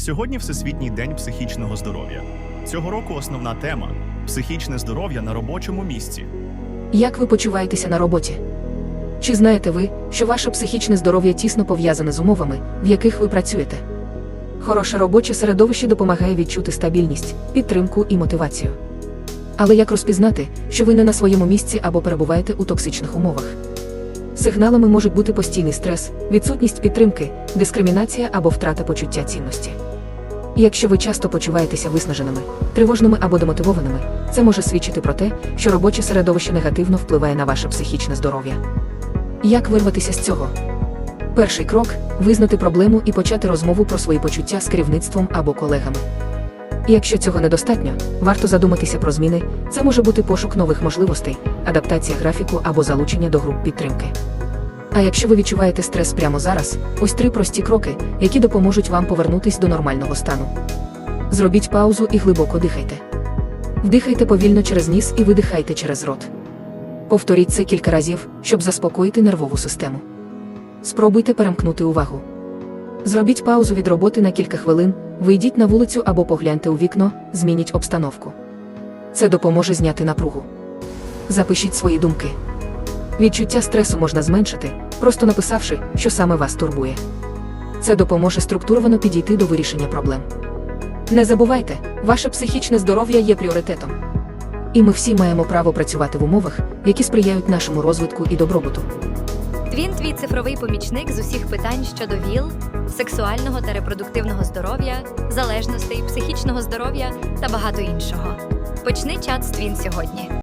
Сьогодні Всесвітній день психічного здоров'я. Цього року основна тема психічне здоров'я на робочому місці. Як ви почуваєтеся на роботі? Чи знаєте ви, що ваше психічне здоров'я тісно пов'язане з умовами, в яких ви працюєте? Хороше робоче середовище допомагає відчути стабільність, підтримку і мотивацію. Але як розпізнати, що ви не на своєму місці або перебуваєте у токсичних умовах? Сигналами можуть бути постійний стрес, відсутність підтримки, дискримінація або втрата почуття цінності. Якщо ви часто почуваєтеся виснаженими, тривожними або демотивованими, це може свідчити про те, що робоче середовище негативно впливає на ваше психічне здоров'я. Як вирватися з цього? Перший крок визнати проблему і почати розмову про свої почуття з керівництвом або колегами. Якщо цього недостатньо, варто задуматися про зміни, це може бути пошук нових можливостей, адаптація графіку або залучення до груп підтримки. А якщо ви відчуваєте стрес прямо зараз, ось три прості кроки, які допоможуть вам повернутись до нормального стану. Зробіть паузу і глибоко дихайте. Вдихайте повільно через ніс і видихайте через рот. Повторіть це кілька разів, щоб заспокоїти нервову систему. Спробуйте перемкнути увагу. Зробіть паузу від роботи на кілька хвилин, вийдіть на вулицю або погляньте у вікно, змініть обстановку. Це допоможе зняти напругу. Запишіть свої думки. Відчуття стресу можна зменшити, просто написавши, що саме вас турбує. Це допоможе структуровано підійти до вирішення проблем. Не забувайте, ваше психічне здоров'я є пріоритетом. І ми всі маємо право працювати в умовах, які сприяють нашому розвитку і добробуту. Він твій цифровий помічник з усіх питань щодо ВІЛ, сексуального та репродуктивного здоров'я, залежностей, психічного здоров'я та багато іншого. Почни чат з Твін сьогодні.